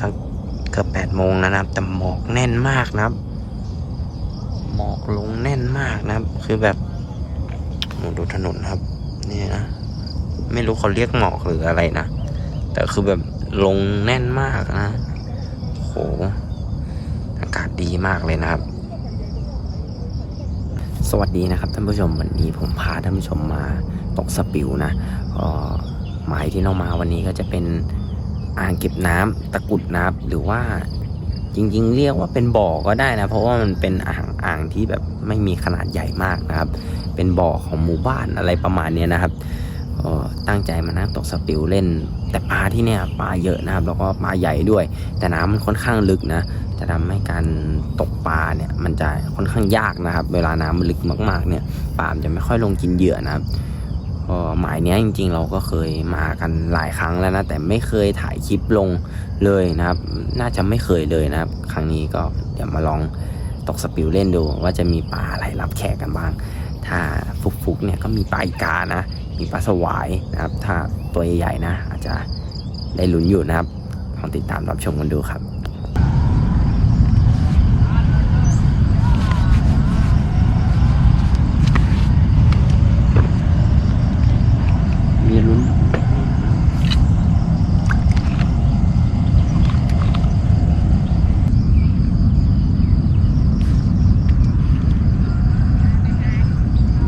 สักเกือบแปดโมงนะครับ แต่หมอกแน่นมากนะครับ หมอกลงแน่นมากนะครับ คือแบบโอ้ดูถนนครับ นี่นะ ไม่รู้เขาเรียกหมอกหรืออะไรนะ แต่คือแบบลงแน่นมากนะโหอากาศดีมากเลยนะครับ สวัสดีนะครับท่านผู้ชมวันนี้ผมพาท่านผู้ชมมาตกสปิวนะก็หมายที่เรามาวันนี้ก็จะเป็น อ่างเก็บน้ำตะกุดนะครับหรือว่าจริง ๆ เรียกว่าเป็นบ่อก็ได้นะ เพราะว่ามันเป็นอ่างอ่างที่แบบไม่มีขนาดใหญ่มากนะครับ เป็นบ่อของหมู่บ้านอะไรประมาณนี้นะครับตั้งใจมานั่งตกสปิวเล่น แต่ปลาที่เนี่ยปลาเยอะนะครับ แล้วก็ปลาใหญ่ด้วย แต่น้ำมันค่อนข้างลึกนะจะทำให้การตกปลาเนี่ยมันจะค่อนข้างยากนะครับ เวลาน้ำมันลึกมากๆเนี่ยปลาจะไม่ค่อยลงกินเหยื่อนะครับ ก็หมายเนี้ยจริงๆ เราก็เคยมากันหลายครั้งแล้วนะ แต่ไม่เคยถ่ายคลิปลงเลยนะครับ น่าจะไม่เคยเลยนะครับ ครั้งนี้ก็เดี๋ยวมาลองตกสปิวเล่นดู ว่าจะมีปลาอะไรรับแขกกันบ้าง ถ้าฟุกๆเนี่ยก็มีปลาอีกานะ มีปลาสวายนะครับ ถ้าตัวใหญ่ๆนะ อาจจะได้ลุ้นอยู่นะครับลองติดตามรับชมกันดูครับ มีลุ้น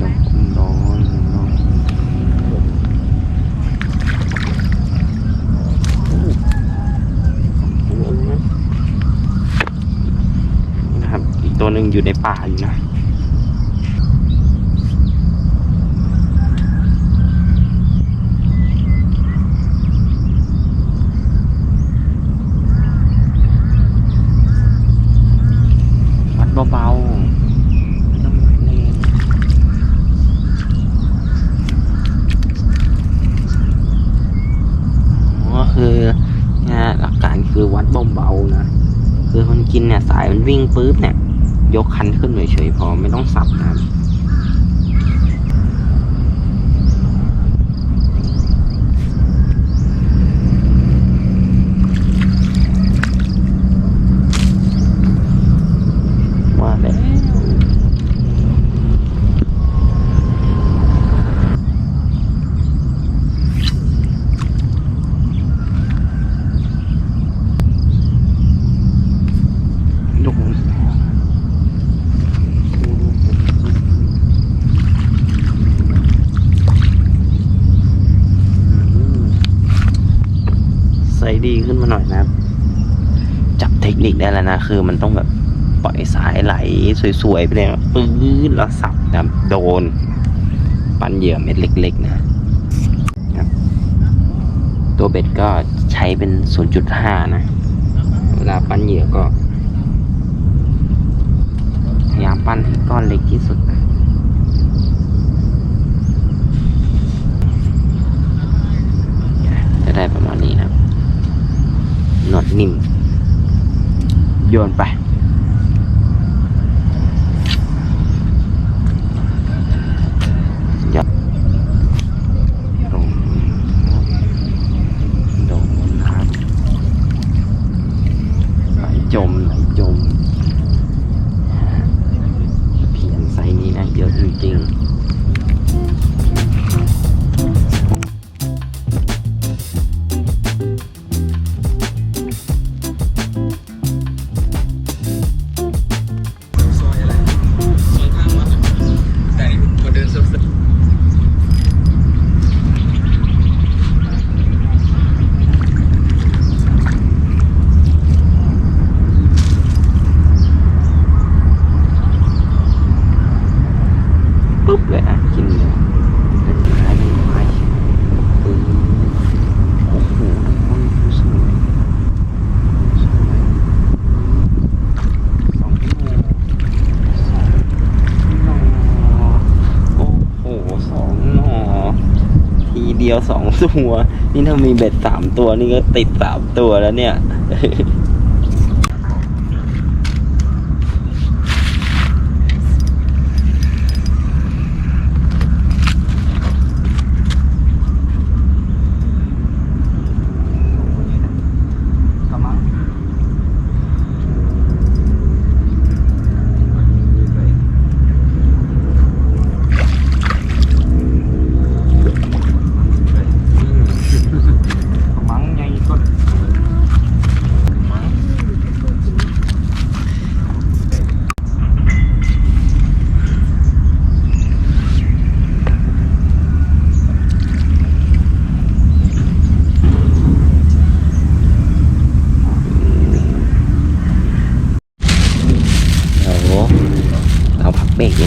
ดอกกุมดอนดอกนี่นะครับ อีกตัวห นึ่งอยู่ในป่าอยู่นะวัดเบาๆไม่ต้องวัดแรงอ๋อคือเนี่ยหลักการคือวัดเบาๆนะ คือคนกินเนี่ยสายมันวิ่งปุ๊บเนี่ย ยกคันขึ้นเฉยๆพอไม่ต้องสับนะครับ ดีขึ้นมาหน่อยนะ จับเทคนิคได้แล้วนะ คือมันต้องแบบปล่อยสายไหลสวยๆไปเลยปื้ดแล้วสับนะโดน ปั้นเหยื่อเม็ดเล็ก ๆ นะตัวเบ็ดก็ใช้เป็น 0.5 นะ เวลาปั้นเหยื่อก็ พยายามปั้นให้ก้อนเล็กที่สุดนะจะได้ประมาณนี้นะครับ นวดนิ่มโยนไป อโอ้โหสองหนอทีเดียวสองตัว นี่ถ้ามีเบ็ดสามตัวนี่ก็ติดสามตัวแล้วเนี่ย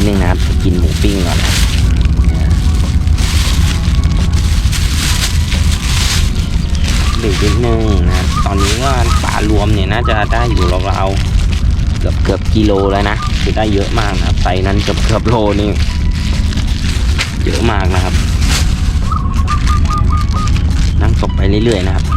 นึงนะครับกินหมูปิ้งก่อนเบรกนิดนึงนะตอนนี้ว่าป่ารวมเนี่ยน่าจะได้อยู่ราวๆเกือบเกือบกิโลแล้วนะคือได้เยอะมากนะครับไซนั้นเกือบเกือบโลนี่เยอะมากนะครับ นั่งตกไปเรื่อยๆนะครับ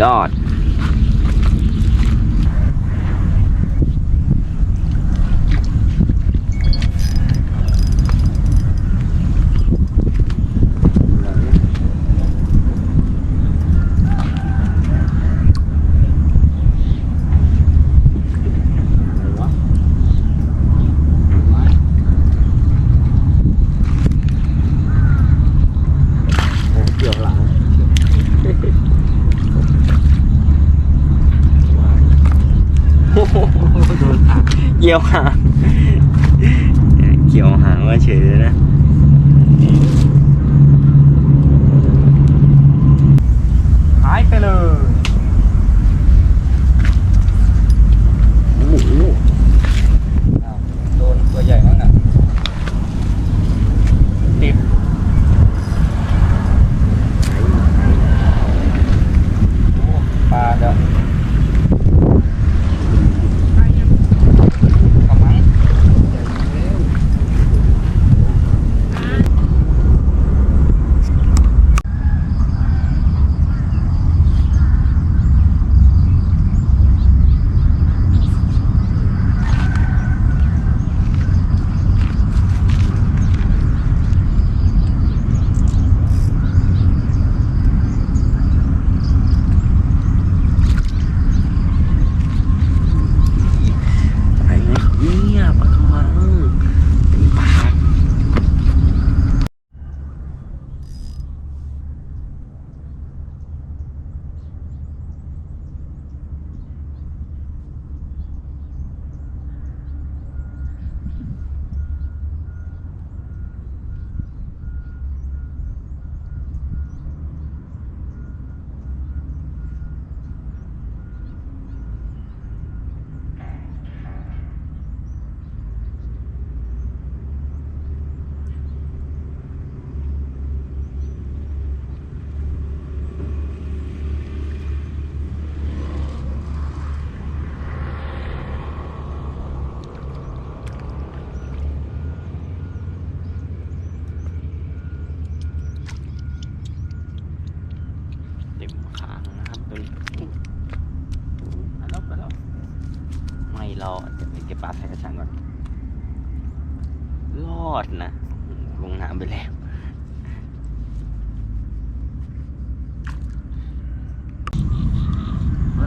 ยอด โอ้เกี่ยวหลังโอ้โหโดนหางเกี่ยวหางเกี่ยวหางมาเฉยเลยนะหายไปเลย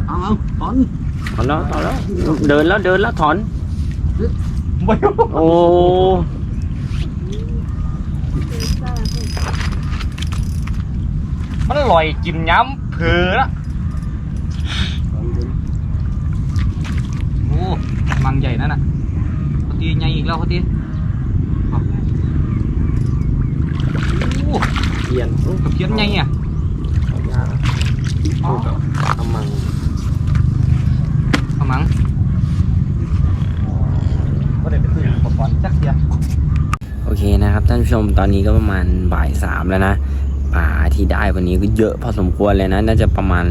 เอาเอาตอนถอนแล้วถอนแล้ว เดินแล้วเดินแล้วถอนไม่โอ้มันอร่อยกินย้ำเผือละโอ้มังใหญ่นั่นน่ะพอดีใหญ่อีกแล้วพอดีโอ้เพียนกระเพี้ยนใหญ่อะเอากำมังเอา มังก็ได้ไปซื้ออุปกรณ์จักเดียวโอเคนะครับท่านผู้ชมตอนนี้ก็ประมาณบ่ายสามแล้วนะ ปลาที่ได้วันนี้ก็เยอะพอสมควรเลยนะ น่าจะประมาณ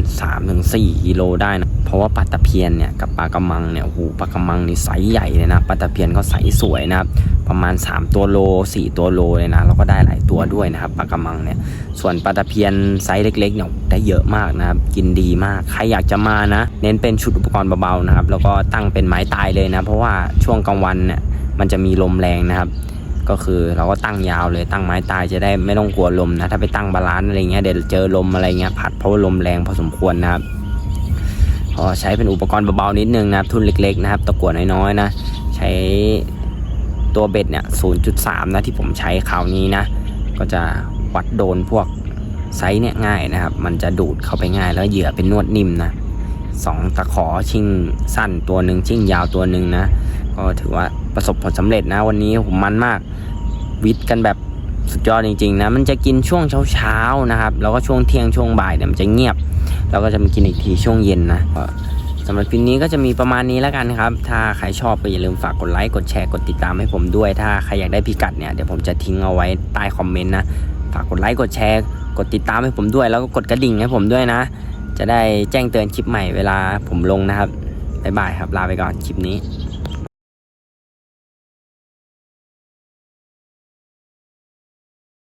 3-4กิโลได้นะ เพราะว่าปลาตะเพียนเนี่ยกับปลากระมังเนี่ยโอ้โหปลากระมังนี่ไซส์ใหญ่เลยนะปลาตะเพียนก็ไซส์สวยนะครับประมาณ 3 ตัวโล 4 ตัวโลเลยนะแล้วก็ได้หลายตัวด้วยนะครับปลากระมังเนี่ยส่วนปลาตะเพียนไซส์เล็กๆเนี่ยได้เยอะมากนะครับกินดีมากใครอยากจะมานะ เน้นเป็นชุดอุปกรณ์เบาๆนะครับแล้วก็ตั้งเป็นไม้ตายเลยนะ เพราะว่าช่วงกลางวันเนี่ยมันจะมีลมแรงนะครับ ก็คือเราก็ตั้งยาวเลยตั้งไม้ตายจะได้ไม่ต้องกลัวลมนะ ถ้าไปตั้งบาลานซ์อะไรเงี้ยเดี๋ยวเจอลมอะไรเงี้ยผัดเพราะว่าลมแรงพอสมควรนะครับพอใช้เป็นอุปกรณ์เบาๆนิดนึงนะครับ ทุนเล็กๆนะครับตะกั่วน้อยๆนะใช้ตัวเบ็ดเนี่ย 0.3 นะที่ผมใช้คราวนี้นะ ก็จะวัดโดนพวกไซส์เนี่ยง่ายนะครับ มันจะดูดเข้าไปง่ายแล้วเหยื่อเป็นนวดนิ่มนะสองตะขอชิงสั้นตัวหนึ่งชิงยาวตัวหนึ่งนะ ก็ถือว่า ประสบผลสำเร็จนะ วันนี้ผมมันมาก วิทย์กันแบบสุดยอดจริงๆนะ มันจะกินช่วงเช้าๆนะครับ แล้วก็ช่วงเที่ยงช่วงบ่ายเนี่ยมันจะเงียบ แล้วก็จะมากินอีกทีช่วงเย็นนะสำหรับคลิปนี้ก็จะมีประมาณนี้แล้วกันครับ ถ้าใครชอบก็อย่าลืมฝากกดไลค์ กดแชร์ กดติดตามให้ผมด้วย ถ้าใครอยากได้พิกัดเนี่ย เดี๋ยวผมจะทิ้งเอาไว้ใต้คอมเมนต์นะ ฝากกดไลค์ กดแชร์ กดติดตามให้ผมด้วย แล้วก็กดกระดิ่งให้ผมด้วยนะ จะได้แจ้งเตือนคลิปใหม่เวลาผมลงนะครับบ๊ายบายครับ ลาไปก่อนคลิปนี้